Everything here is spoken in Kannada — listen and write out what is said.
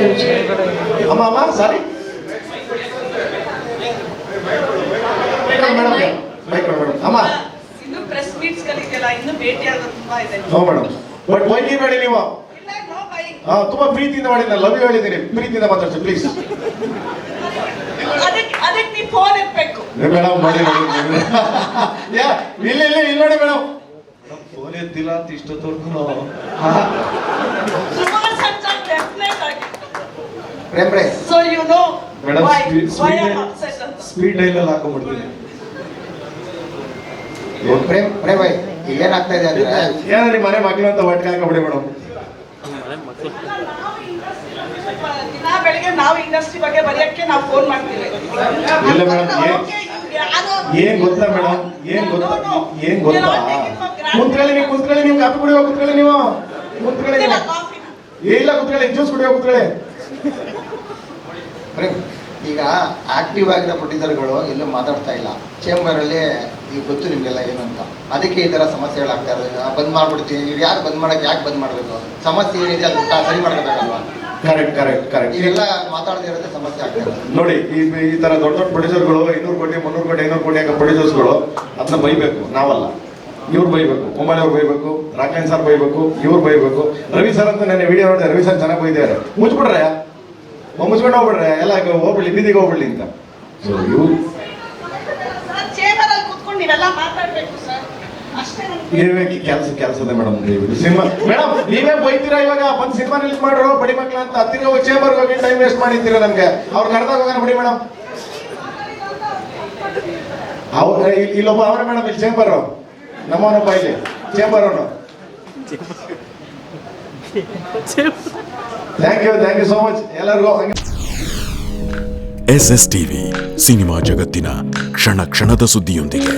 ಅಮ್ಮ ಅಮ್ಮ ಸಾರಿ ಮೇಡಮ್ ಮೇಡಮ್ ಅಮ್ಮ. ಇನ್ನು ಪ್ರೆಸ್ ಮೀಟ್ಸ್ ಗಳಿದೆಯಲ್ಲ ಇನ್ನು ಭೇಟಿ ತುಂಬಾ ಇದೆ. ನೋ ಮೇಡಮ್ ಬಟ್ ವೈಕಿ ಬೇಡಿ ನೀವು? ಇಲ್ಲ ನೋ ಬೈ ಹಾ ತುಂಬಾ ಪ್ರೀತಿಯಿಂದ ಮಾಡಿ ನಾನು ಲವ್ ಯು ಹೇಳಿದ್ದೀನಿ. ಪ್ರೀತಿಯಿಂದ ಮಾತಾಡ್ಸಿ ಪ್ಲೀಸ್ ಅದಕ್ಕೆ ಅದಕ್ಕೆ ನೀವು ಫೋನ್ ಎತ್ಬೇಕು. ಮೇಡಮ್ ಮಾಡಿ ಯಾ ಇಲ್ಲ ಇಲ್ಲ ಇಲ್ಲ ನೋಡಿ ಮೇಡಮ್ ಫೋನ್ ಎತ್ತಿಲ್ಲ ಅಂತ ಇಷ್ಟೊತ್ತವರೆಗೂ Prem pray so you know madam speed why am upset ಅಂತ ಸ್ಪೀಡ್ ಡೈಲಲ್ಲಿ ಹಾಕೊಂಡ್ಬಿಡ್ತೀನಿ. ಪ್ರೇಮ್ ಪ್ರೇಮ್ ಭಾಯ್ ಈಗ ಏನಾಗ್ತಾ ಇದೆ ಅಂದ್ರೆ ಏನೋ ನಿಮ್ಮ ಮನೆ ಮಕ್ಕಳು ಅಂತ ಒಟ್ಟಿಗೆ ಹಾಕೊಂಬಿಡಿ ಮೇಡಮ್. ದಿನ ಬೆಳಿಗ್ಗೆ ನಾವು ಇಂಡಸ್ಟ್ರಿ ಬಗ್ಗೆ ಬರೆಯಕ್ಕೆ ನಾವು ಫೋನ್ ಮಾಡ್ತೀವಿ. ಇಲ್ಲ madam, ಏನ್- ಗೊತ್ತಾ ಮೇಡಮ್? ಏನ್ ಗೊತ್ತಾ. ಏನ್ ಗೊತ್ತಾ? ಕುಂತ್ಕೊಳ್ಳಿ ನೀವು ಕುಂತ್ಕೊಳ್ಳಿ ನೀವು ಕಾಫಿ ಕುಡಿಯುವ ಕುಂತ್ಕೊಳ್ಳಿ ನೀವು. ಕುಂತ್ಕೊಳ್ಳಿ ಇಲ್ಲ, ಕುತ್ಕೊಳ್ಳಿ ಜ್ಯೂಸ್ ಕುಡಿಯೋ ಕುತ್ಕೊಳ್ಳಿ. ಈಗ ಆಕ್ಟಿವ್ ಆಗಿರೋ ಪ್ರೊಡ್ಯೂಸರ್ಗಳು ಎಲ್ಲೂ ಮಾತಾಡ್ತಾ ಇಲ್ಲ. ಚೇಂಬರ್ ಅಲ್ಲಿ ಈಗ ಗೊತ್ತು ನಿಮಗೆಲ್ಲ ಏನು ಅಂತ. ಅದಕ್ಕೆ ಈ ತರ ಸಮಸ್ಯೆಗಳಾಗ್ತಾ ಇರೋದು ಬಂದ್ ಮಾಡ್ಬಿಡ್ತೀವಿ. ಇವ್ರು ಯಾರು ಬಂದ್ ಮಾಡಕ್ ಯಾಕೆ ಬಂದ್ ಮಾಡಬೇಕು? ಸಮಸ್ಯೆ ಏನಿದೆ ಅದು ಸರಿ ಮಾಡ್ಕೋಬೇಕಲ್ವಾ? ಕರೆಕ್ಟ್ ಕರೆಕ್ಟ್ ಕರೆಕ್ಟ್ ಇದೆಲ್ಲ ಮಾತಾಡದೇ ಇರೋದೇ ಸಮಸ್ಯೆ ಆಗ್ತಾ ಇರೋದು. ನೋಡಿ ಈ ಈ ತರ ದೊಡ್ಡ ದೊಡ್ಡ ಪ್ರೊಡ್ಯೂಸರ್ಗಳು ಇನ್ನೂರು ಕೋಟಿ ಮುನ್ನೂರು ಕೋಟಿ ಐನೂರು ಕೋಟಿ ಪ್ರೊಡ್ಯೂಸರ್ಸ್ಗಳು ಅದನ್ನ ಬೈಬೇಕು. ನಾವಲ್ಲ. ಇವ್ರು ಬೈಬೇಕು ಕುಂಬಳೆ ಅವ್ರು ಬೈಬೇಕು ರಾಕೇನ್ ಸರ್ ಬೈಬೇಕು ಇವ್ರು ಬೈಬೇಕು. ರವಿ ಸರ್ ಅಂತ ನನ್ನ ವಿಡಿಯೋ ನೋಡಿದೆ ರವಿ ಸರ್ ಚೆನ್ನಾಗಿ ಬೈದಿದ್ದಾರೆ. ಮುಚ್ಬಿಡ್ರೆ ಮುಚ್ಕೊಂಡು ಹೋಗ್ಬಿಡ್ರೆ ಎಲ್ಲ ಹೋಗ್ಬಿಡ್ಲಿ ಬೀದಿಗೆ ಹೋಗ್ಬಿಡ್ಲಿ ಅಂತ. ಸೊ ಇವ್ರು ಕೆಲಸ ಕೆಲಸದ ಮೇಡಮ್ ಸಿನಿಮಾ ಮೇಡಮ್ ನೀವೇ ಬೈತೀರಾ ಇವಾಗ? ಬಂದು ಸಿನಿಮಾ ರಿಲೀಸ್ ಮಾಡ್ರು ಬಡಿ ಮಕ್ಳು ಅಂತ ಹತ್ತಿರ ಹೋಗಿ ಚೇಂಬರ್ ಹೋಗಿ ಟೈಮ್ ವೇಸ್ಟ್ ಮಾಡಿದ್ದೀರಾ ನಮ್ಗೆ? ಅವ್ರು ಕರೆದಾಗ ಹೋಗೋಣ ಬಿಡಿ ಮೇಡಮ್. ಅವ್ರ ಇಲ್ಲೊಬ್ಬ ಅವರೇ ಮೇಡಮ್ ಇಲ್ಲಿ ಚೇಂಬರ್ ನಮ್ಮವನೊಬ್ಬ ಇಲ್ಲಿ ಚೇಂಬರ್ ಅವನು thank you thank you so much ಎಲ್ಲರಿಗೂ ಎಸ್ ಎಸ್ ಟಿವಿ ಸಿನಿಮಾ ಜಗತ್ತಿನ ಕ್ಷಣ ಕ್ಷಣದ ಸುದ್ದಿಯೊಂದಿಗೆ.